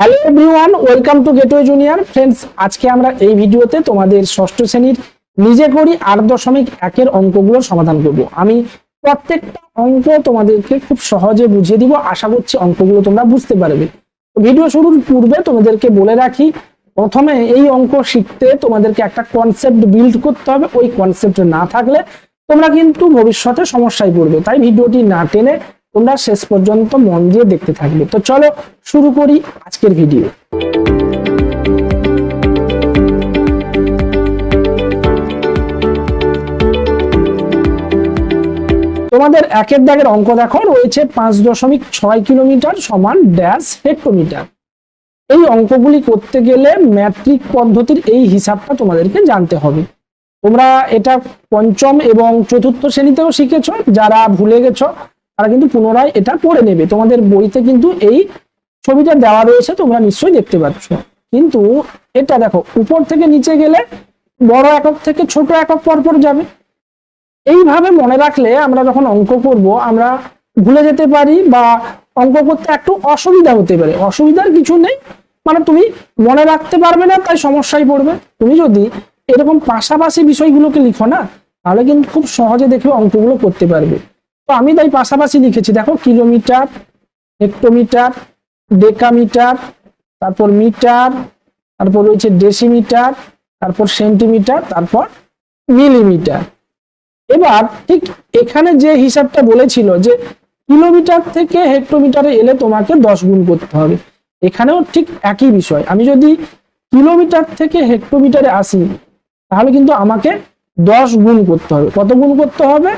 Hello everyone welcome to gateway junior friends আজকে আমরা এই ভিডিওতে তোমাদের ষষ্ঠ শ্রেণির নিজে করি আট দশমিক একের অঙ্কগুলোর সমাধান করব। আমি প্রত্যেকটা অঙ্ক তোমাদেরকে খুব সহজে বুঝিয়ে দিব, আশা করছি অঙ্কগুলো তোমরা বুঝতে পারবে। ভিডিও শুরুর পূর্বে তোমাদেরকে বলে রাখি, প্রথমে এই অঙ্ক শিখতে তোমাদেরকে একটা কনসেপ্ট বিল্ড করতে হবে। ওই কনসেপ্ট না থাকলে তোমরা কিন্তু ভবিষ্যতে সমস্যায় পড়বে। তাই ভিডিওটি না টেনে তোমরা শেষ পর্যন্ত মন দিয়ে দেখতে থাকবে। তো চলো শুরু করি আজকের ভিডিও তোমাদের একের দাগের অঙ্ক দেখো, রয়েছে পাঁচ দশমিক ছয় কিলোমিটার সমান ড্যাশ হেক্টোমিটার এই অঙ্কগুলি করতে গেলে ম্যাট্রিক পদ্ধতির এই হিসাবটা তোমাদেরকে জানতে হবে। তোমরা এটা পঞ্চম এবং চতুর্থ শ্রেণীতেও শিখেছো, যারা ভুলে গেছো তারা কিন্তু পুনরায় এটা পড়ে নেবে। তোমাদের বইতে কিন্তু এই ছবিটা দেওয়া রয়েছে, তোমরা নিশ্চয়ই দেখতে পাচ্ছ। কিন্তু এটা দেখো, উপর থেকে নিচে গেলে বড় একক থেকে ছোট একক পরপর যাবে। এইভাবে মনে রাখলে আমরা যখন অঙ্ক করব, আমরা ভুলে যেতে পারি বা অঙ্ক করতে একটু অসুবিধা হতে পারে। অসুবিধার কিছু নেই। মানে তুমি মনে রাখতে পারবে না, তাই সমস্যায় পড়বে। তুমি যদি এরকম পাশাপাশি বিষয়গুলোকে লিখো না, তাহলে কিন্তু খুব সহজে দেখে অঙ্কগুলো করতে পারবে। তো আমি তাই পাশাপাশি লিখেছি, দেখো কিলোমিটার, হেক্টোমিটার, ডেকামিটার, তারপর মিটার, তারপর রয়েছে ডেসিমিটার, তারপর সেন্টিমিটার, তারপর মিলিমিটার। এবার ঠিক এখানে যে হিসাবটা বলেছিল যে কিলোমিটার থেকে হেক্টোমিটারে এলে তোমাকে দশ গুণ করতে হবে, এখানেও ঠিক একই বিষয়। আমি যদি কিলোমিটার থেকে হেক্টোমিটারে আসি, তাহলে কিন্তু আমাকে দশ গুণ করতে হবে। কত গুণ করতে হবে?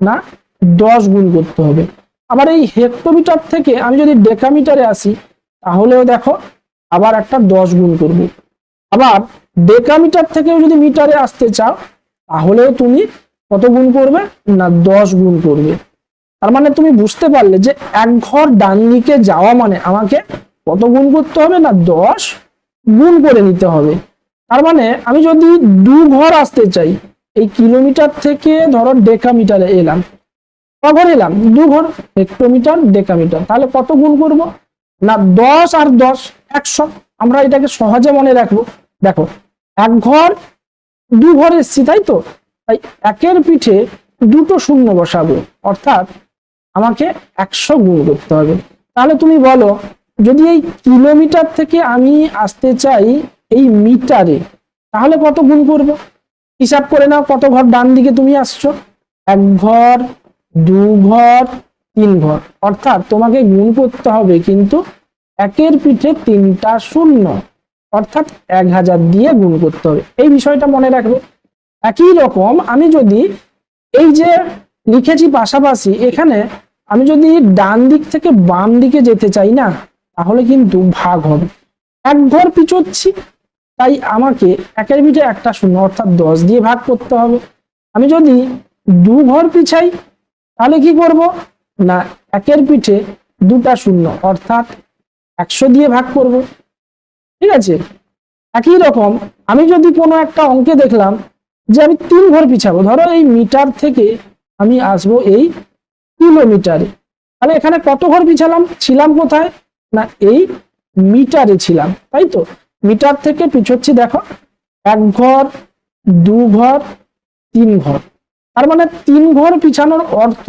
না দশ গুণ করতে হবে। আবার এই হেক্টোমিটার থেকে আমি যদি ডেকামিটারে আসি, তাহলেও দেখো আবার একটা দশ গুণ করব। আবার ডেকামিটার থেকেও যদি মিটারে আসতে চাও, তাহলেও তুমি কত গুণ করবে? না, দশ গুণ করবে। তার মানে তুমি বুঝতে পারলে যে এক ঘর ডান দিকে যাওয়া মানে আমাকে কত গুণ করতে হবে? না, দশ গুণ করে নিতে হবে। তার মানে আমি যদি দু ঘর আসতে চাই, এই কিলোমিটার থেকে ধরো ডেকামিটারে এলাম কঘর এলাম, দু ঘর হেক্টোমিটার, ডেকামিটার। তাহলে কত গুণ করব? না, দশ আর দশ, একশো। আমরা এটাকে সহজে মনে রাখব। দেখো, এক ঘর, দু ঘর এসছি, তাই তো? তাই একের পিঠে দুটো শূন্য বসাবো। অর্থাৎ আমাকে একশো গুণ করতে হবে। তাহলে তুমি বলো, যদি এই কিলোমিটার থেকে আমি আসতে চাই এই মিটারে, তাহলে কত গুণ করব? হিসাব করে নাও কত ঘর ডান দিকে তুমি আসছো। এক ঘর দু তিন ঘর অর্থাৎ তোমাকে গুণ করতে হবে কিন্তু একের পিঠে তিনটা শূন্য। অর্থাৎ এক হাজার দিয়ে গুণ করতে হবে। এই বিষয়টা মনে রাখবে। একই রকম আমি যদি এই যে লিখেছি পাশাপাশি, এখানে আমি যদি ডান দিক থেকে বাম দিকে যেতে চাই না, তাহলে কিন্তু ভাগ হবে। এক ঘর পিছোচ্ছি, তাই আমাকে একের পিঠে একটা শূন্য, অর্থাৎ দশ দিয়ে ভাগ করতে হবে। আমি যদি দু ঘর পিছাই তাহলে কি করব? না, একের পিঠে দুটা শূন্য, অর্থাৎ একশো দিয়ে ভাগ করব। ঠিক আছে? একই রকম, আমি যদি কোনো একটা অঙ্কে দেখলাম যে আমি তিন ঘর পিছাবো, ধরো এই মিটার থেকে আমি আসব এই কিলোমিটারে। তাহলে এখানে কত ঘর পিছালাম? ছিলাম কোথায়? না, এই মিটারে ছিলাম, তাই তো? মিটার থেকে পিছোচ্ছি, দেখো, এক ঘর, দু ঘর, তিন ঘর। তার মানে তিন ঘর পিছানোর অর্থ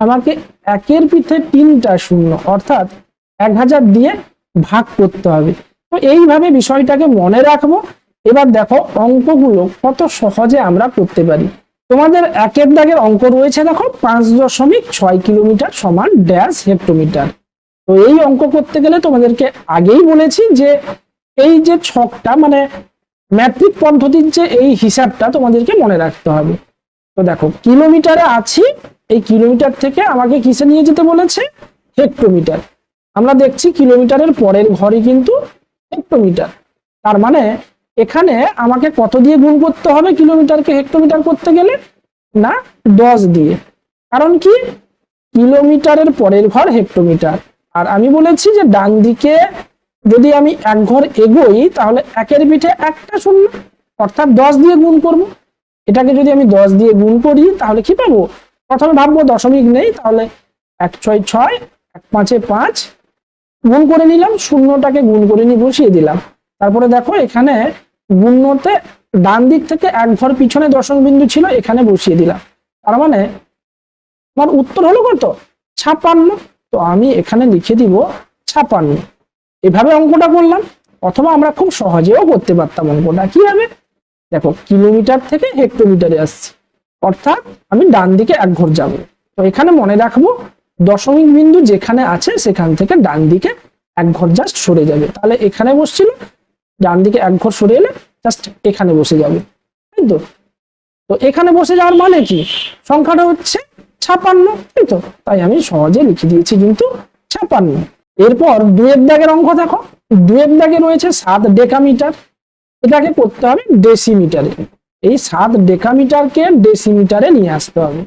আমাকে একের পিঠে তিনটা শূন্য, অর্থাৎ এক হাজার দিয়ে ভাগ করতে হবে। তো এইভাবে বিষয়টাকে মনে রাখব। এবার দেখো অঙ্কগুলো কত সহজে আমরা করতে পারি। তোমাদের একের দাগের অঙ্ক রয়েছে দেখো, পাঁচ দশমিক ছয় কিলোমিটার সমান ড্যাশ হেক্টোমিটার। তো এই অঙ্ক করতে গেলে তোমাদেরকে আগেই বলেছি যে এই যে ছকটা মানে ম্যাট্রিক পদ্ধতির যে এই হিসাবটা তোমাদেরকে মনে রাখতে হবে। তো দেখো, কিলোমিটারে আছি, এই কিলোমিটার থেকে আমাকে কিসে নিয়ে যেতে বলেছে? হেক্টোমিটার। আমরা দেখছি কিলোমিটারের পরের ঘরে কিন্তু হেক্টোমিটার। তার মানে এখানে আমাকে কত দিয়ে গুণ করতে হবে কিলোমিটারকে হেক্টোমিটার করতে গেলে? না, দশ দিয়ে। কারণ কি? কিলোমিটারের পরের ঘর হেক্টোমিটার। আর আমি বলেছি যে ডান দিকে যদি আমি এক ঘর এগোই, তাহলে একের পিঠে একটা শূন্য, অর্থাৎ দশ দিয়ে গুণ করব। এটাকে যদি আমি দশ দিয়ে গুণ করি, তাহলে কি পাবো? প্রথমে ভাববো দশমিক নেই, তাহলে এক ছয় ছয়, এক পাঁচে পাঁচ, গুণ করে নিলাম, শূন্যটাকে গুণ করে নিয়ে বসিয়ে দিলাম। তারপরে দেখো, এখানে গুণ্যতে ডান দিক থেকে এক ঘর পিছনে দশম বিন্দু ছিল, এখানে বসিয়ে দিলাম। তার মানে আমার উত্তর হলো কত? ছাপান্ন। তো আমি এখানে লিখে দিব ছাপান্ন। এভাবে অঙ্কটা করলাম। অথবা আমরা খুব সহজেও করতে পারতাম অঙ্কটা। কীভাবে দেখো, কিলোমিটার থেকে হেক্টোমিটারে আসছে। অর্থাৎ আমি ডান দিকে এক ঘর যাব। তো এখানে মনে রাখব, দশমিক বিন্দু যেখানে আছে সেখান থেকে ডান দিকে এক ঘর জাস্ট সরে যাবে। তাহলে এখানে বসছিল, ডান দিকে এক ঘর সরে এলে জাস্ট এখানে বসে যাবে। তাই তো? তো এখানে বসে যাওয়ার মানে কি? সংখ্যাটা হচ্ছে ছাপান্ন, তাই তো? তাই আমি সহজে লিখে দিয়েছি কিন্তু ছাপান্ন। এরপর দুয়ের দাগের অঙ্ক দেখো। দুয়ের দাগে রয়েছে সাত ডেকামিটার। এটাকে করতে হবে ডেসিমিটারে এই সাত ডেকামিটারকে ডেসিমিটারে নিয়ে আসতে হবে।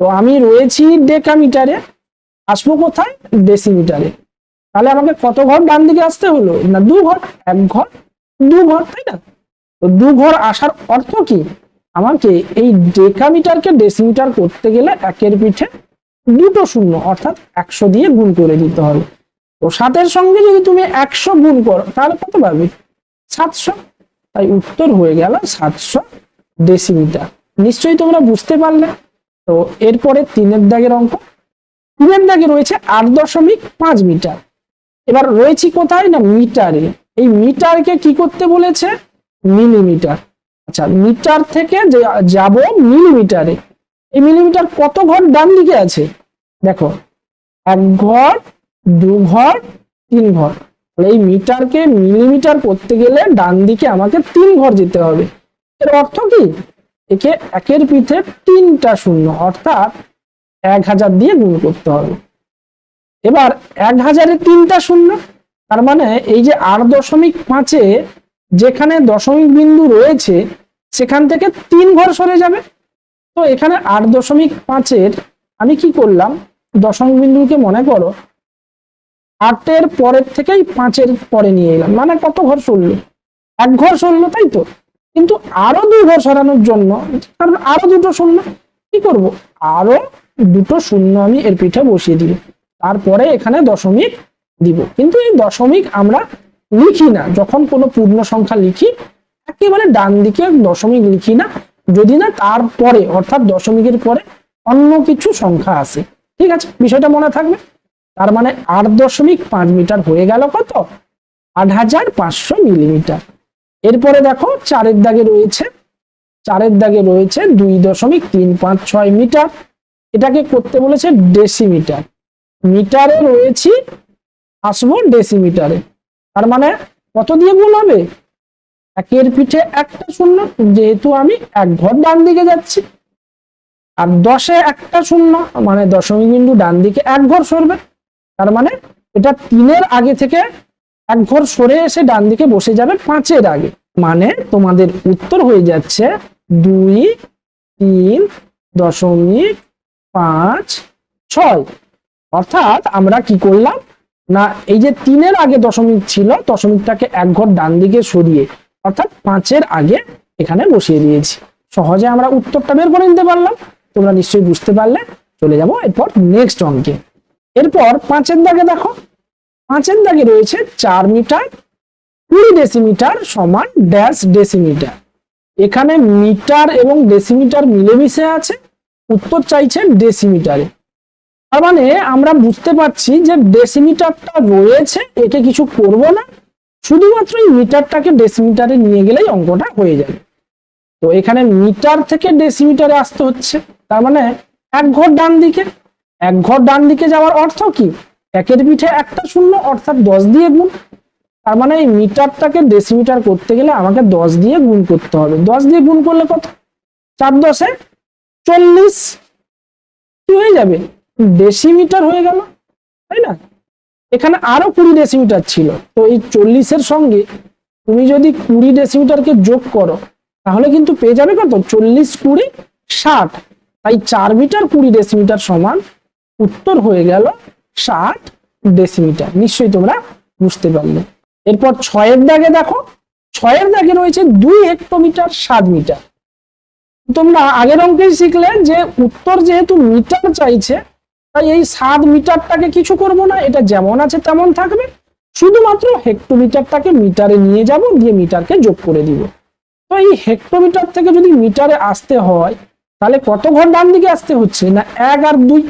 তো আমি রয়েছি ডেকামিটারে আসব কোথায়? ডেসিমিটারে তাহলে আমাকে কত ঘর ডান দিকে আসতে হলো? না, দু ঘর? এক ঘর? দু ঘর, তাই না? তো দু ঘর আসার অর্থ কি? আমাকে এই ডেকামিটারকে ডেসিমিটার করতে গেলে একের পিঠে দুটো শূন্য, অর্থাৎ একশো দিয়ে গুণ করে দিতে হবে। তো সাতের সঙ্গে যদি তুমি একশো গুণ করো, তাহলে কত পাবে? সাতশো। তাই উত্তর হয়ে গেল সাতশো ডেসিমিটার। নিশ্চয়ই তোমরা বুঝতে পারলে। তো এরপরে তিনের দাগের অঙ্ক। তিনের দাগে রয়েছে আট দশমিক পাঁচ মিটার। এবার রয়েছি কোথায় না মিটারে? এই মিটারকে কি করতে বলেছে? মিলিমিটার। আচ্ছা মিটার থেকে যাব মিলিমিটারে। এই মিলিমিটার কত ঘর ডান দিকে আছে? দেখো, এক ঘর, দু ঘর, তিন ঘর। এই মিটারকে মিলিমিটার করতে গেলে ডান দিকে আমাকে তিন ঘর যেতে হবে। এর অর্থ কি? একে একের পিঠে তিনটা শূন্য, অর্থাৎ এক হাজার দিয়ে গুণ করতে হবে। এবার এক হাজারে তিনটা শূন্য, তার মানে এই যে আট দশমিক পাঁচে যেখানে দশমিক বিন্দু রয়েছে, সেখান থেকে তিন ঘর সরে যাবে। তো এখানে আট দশমিক পাঁচের আমি কি করলাম? দশমিক বিন্দুকে মনে করো আটের পরের থেকেই পাঁচের পরে নিয়ে এলাম। মানে কত ঘর সরলো এক ঘর সরলো তাই তো? কিন্তু আরও দুই ঘর সরানোর জন্য, কারণ আরও দুটো শূন্য কি করব? আরও দুটো শূন্য আমি এর পিঠে বসিয়ে দিব। তারপরে এখানে দশমিক দিব। কিন্তু এই দশমিক আমরা লিখি না। যখন কোনো পূর্ণ সংখ্যা লিখি, একেবারে ডান দিকে দশমিক লিখি না। যদি না, তারপরে, অর্থাৎ দশমিকের পরে অন্য কিছু সংখ্যা আছে। ঠিক আছে? বিষয়টা মনে থাকবে? তার মানে আট দশমিক পাঁচ মিটার হয়ে গেল কত? আট হাজার পাঁচশো মিলিমিটার। এরপরে দেখো, চারের দাগে রয়েছে, চারের দাগে রয়েছে দুই দশমিক তিন পাঁচ ছয় মিটার। এটাকে করতে বলেছে ডেসিমিটার। মিটারে রয়েছি, আসব ডেসিমিটারে। তার মানে কত দিয়ে গুণ হবে? একের পিঠে একটা শূন্য, যেহেতু আমি এক ঘর ডান দিকে যাচ্ছি। আর দশে একটা শূন্য মানে দশমিক বিন্দু ডান দিকে এক ঘর সরবে। তার মানে এটা তিনের আগে থেকে এক ঘর সরে এসে ডান দিকে বসে যাবে পাঁচের আগে। মানে তোমাদের উত্তর হয়ে যাচ্ছে দুই, তিন, দশমিক পাঁচ, ছয়। অর্থাৎ আমরা কি করলাম? না, এই যে তিনের আগে দশমিক ছিল, দশমিকটাকে এক ঘর ডান দিকে সরিয়ে অর্থাৎ পাঁচের আগে এখানে বসিয়ে দিয়েছি। সহজে আমরা উত্তরটা বের করে নিতে পারলাম। তোমরা নিশ্চয়ই বুঝতে পারলে। চলে যাব এরপর নেক্সট অঙ্কে। এরপর পাঁচের দাগে দেখো, পাঁচের দাগে রয়েছে চার মিটার কুড়ি ডেসিমিটার সমান ড্যাশ ডেসিমিটার এখানে মিটার এবং ডেসিমিটার মিলেমিশে আছে, উত্তর চাইছে ডেসিমিটারে তার মানে আমরা বুঝতে পারছি যে ডেসিমিটারটা রয়েছে, একে কিছু করব না, শুধুমাত্র এই মিটারটাকে ডেসিমিটারে নিয়ে গেলেই অঙ্কটা হয়ে যাবে। তো এখানে মিটার থেকে ডেসিমিটারে আসতে হচ্ছে, তার মানে এক ঘর ডান দিকে এক ঘর ডান দিকে যাওয়ার অর্থ কি? একের পিঠে একটা শূন্য, অর্থাৎ দশ দিয়ে গুণ। তার মানে এই মিটারটাকে ডেসিমিটার করতে গেলে আমাকে দশ দিয়ে গুণ করতে হবে। দশ দিয়ে গুণ করলে কত? চার দশে চল্লিশ। কি হয়ে যাবে? ডেসিমিটার হয়ে গেল, তাই না? এখানে আরও কুড়ি ডেসিমিটার ছিল। তো এই চল্লিশের সঙ্গে তুমি যদি কুড়ি ডেসিমিটারকে যোগ করো, তাহলে কিন্তু পেয়ে যাবে কত? চল্লিশ কুড়ি ষাট। তাই চার মিটার কুড়ি ডেসিমিটার সমান উত্তর হয়ে গেল ষাট ডেসিমিটার নিশ্চয়ই তোমরা বুঝতে পারলে। এরপর ছয়ের দাগে দেখো, ছয়ের দাগে রয়েছে দুই হেক্টোমিটার সাত মিটার তোমরা আগের অঙ্কেই শিখলে যে উত্তর যেহেতু মিটার চাইছে, তাই এই সাত মিটারটাকে কিছু করব না, এটা যেমন আছে তেমন থাকবে। শুধুমাত্র হেক্টোমিটারটাকে মিটারে নিয়ে যাব, দিয়ে মিটারকে যোগ করে দিব। তো এই হেক্টোমিটার থেকে যদি মিটারে আসতে হয়, তাহলে কত ঘর ডান দিকে আসতে হচ্ছে? না এক আর দুই?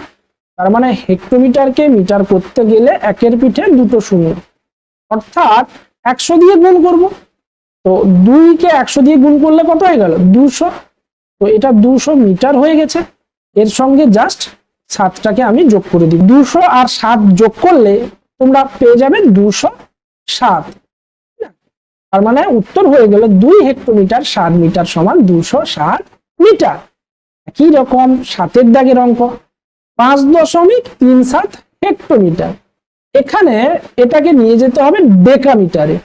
তার মানে হেক্টোমিটারকে মিটার করতে গেলে একের পিঠে দুটো শূন্য। অর্থাৎ একশো দিয়ে গুণ করব। তো দুইকে একশো দিয়ে গুণ করলে কত হয়ে গেল? দুশো। তো এটা দুশো মিটার হয়ে গেছে। এর সঙ্গে জাস্ট সাতটাকে আমি যোগ করে দিই। দুশো আর সাত যোগ করলে তোমরা পেয়ে যাবে দুশো সাত। তার মানে উত্তর হয়ে গেল দুই হেক্টোমিটার সাত মিটার সমান দুশো সাত মিটার। একই রকম সাতের দাগের অঙ্ক। পাঁচ দশমিক তিন সাত হেক্টোমিটার। এখানে এটাকে নিয়ে যেতে হবে ডেকামিটারে।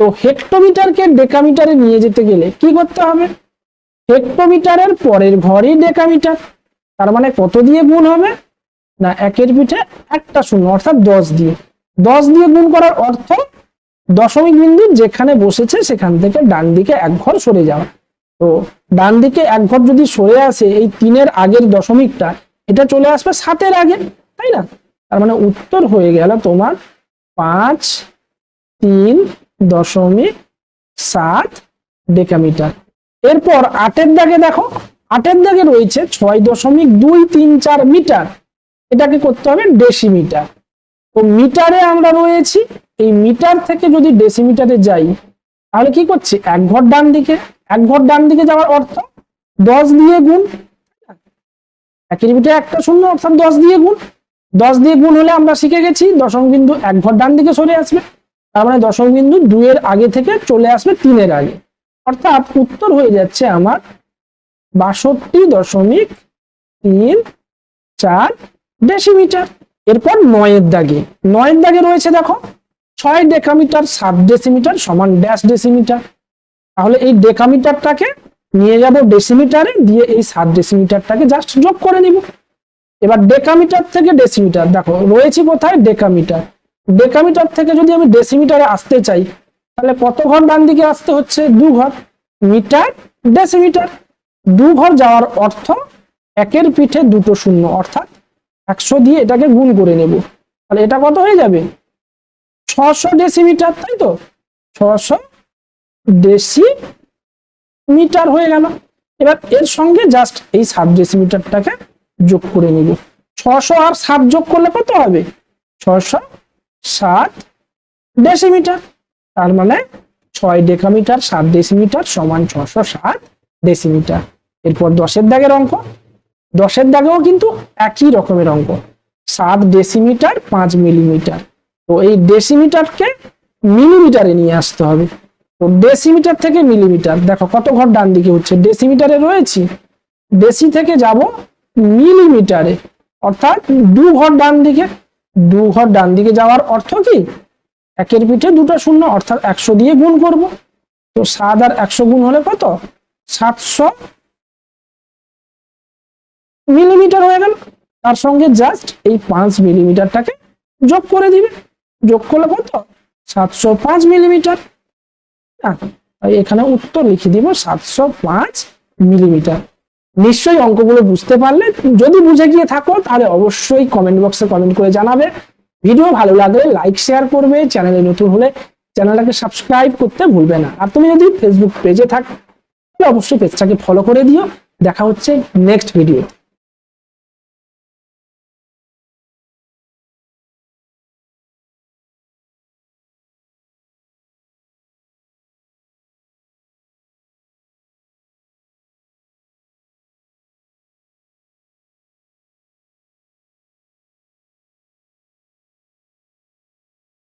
তো হেক্টোমিটারকে ডেকামিটারে নিয়ে যেতে গেলে কি করতে হবে? হেক্টোমিটারের পরের ঘরই ডেকামিটার। তার মানে কত দিয়ে গুণ হবে? না, একের পিঠে একটা শূন্য, অর্থাৎ দশ দিয়ে। দশ দিয়ে গুণ করার অর্থ দশমিক বিন্দু যেখানে বসেছে সেখান থেকে ডান দিকে এক ঘর সরে যাওয়া। তো ডান দিকে এক ঘর যদি সরে আসে, এই তিনের আগের দশমিকটা এটা চলে আসবে সাতের আগে, তাই না? তার মানে উত্তর হয়ে গেল তোমার পাঁচ, তিন দশমিক সাত ডেকামিটার। এরপর আটের দাগে দেখো, আটের দাগে রয়েছে ছয় দশমিক দুই তিন চার মিটার। এটাকে করতে হবে ডেসিমিটার। তো মিটারে আমরা রয়েছি, এই মিটার থেকে যদি ডেসিমিটারে যাই, তাহলে কি করছি? এক ঘর ডান দিকে এক ঘর ডান দিকে যাওয়ার অর্থ দশ দিয়ে গুণ মিটার একটা শূন্য অর্থাৎ দশ দিয়ে গুণ। দশ দিয়ে গুণ হলে আমরা শিখে গেছি, দশম বিন্দু এক ঘর ডান দিকে সরে আসবে। তার মানে দশম বিন্দু দুইয়ের আগে থেকে চলে আসবে তিনের আগে। অর্থাৎ উত্তর হয়ে যাচ্ছে আমার বাষট্টি দশমিক তিন চার ডেসিমিটার এরপর নয়ের দাগে। নয়ের দাগে রয়েছে দেখো, ছয় ডেকামিটার সাত ডেসিমিটার সমান ড্যাশ ডেসিমিটার তাহলে এই ডেকামিটারটাকে নিয়ে যাব ডেসিমিটারে দিয়ে এই সাত ডেসিমিটারটাকে জাস্ট যোগ করে নিব। এবার ডেকামিটার থেকে ডেসিমিটার দেখো, রয়েছে কোথায় ডেকামিটার ডেকামিটার থেকে যদি আমি ডেসিমিটারে আসতে চাই, তাহলে কত ঘর ডান দিকে আসতে হচ্ছে? দু ঘর। মিটার ডেসিমিটার দু ঘর যাওয়ার অর্থ একের পিঠে দুটো শূন্য, অর্থাৎ একশো দিয়ে এটাকে গুণ করে নেব। তাহলে এটা কত হয়ে যাবে? ছশো ডেসিমিটার তাই তো? ছশো ডেসি মিটার হয়ে গেল। এবার এর সঙ্গে জাস্ট এই সাত ডেসিমিটারটাকে যোগ করে নিব। ছশো আর সাত যোগ করলে কত হবে? ছশো সাত ডেসিমিটার তার মানে ছয় ডেকামিটার সাত ডেসিমিটার সমান ছশো সাত ডেসিমিটার এরপর দশের দাগের অঙ্ক। দশের দাগেও কিন্তু একই রকমের অঙ্ক। সাত ডেসিমিটার পাঁচ মিলিমিটার তো এই ডেসিমিটারকে মিলিমিটারে নিয়ে আসতে হবে। তো ডেসিমিটার থেকে মিলিমিটার দেখো কত ঘর ডান দিকে হচ্ছে। ডেসিমিটারে রয়েছি। ডেসি থেকে যাব মিলিমিটারে অর্থাৎ দু ঘর ডান দিকে। দু ঘর ডান দিকে যাওয়ার অর্থ কি? একের পিঠে দুটো শূন্য, অর্থাৎ একশো দিয়ে গুণ করব। তো সাত আর একশো গুণ হলে কত? সাতশো মিলিমিটার হয়ে গেল। তার সঙ্গে জাস্ট এই পাঁচ মিলিমিটারটাকে যোগ করে দিবে। যোগ করলে কত? সাতশো পাঁচ মিলিমিটার এখানে উত্তর লিখে দিব সাতশো পাঁচ মিলিমিটার। নিশ্চয়ই অঙ্কগুলো বুঝতে পারলে, যদি বুঝে গিয়ে থাকো, তাহলে অবশ্যই কমেন্ট বক্সে কমেন্ট করে জানাবে। ভিডিও ভালো লাগলে লাইক শেয়ার করবে চ্যানেলে নতুন হলে চ্যানেলটাকে সাবস্ক্রাইব করতে ভুলবে না। আর তুমি যদি ফেসবুক পেজে থাকো অবশ্যই পেজটাকে ফলো করে দিও। দেখা হচ্ছে নেক্সট ভিডিও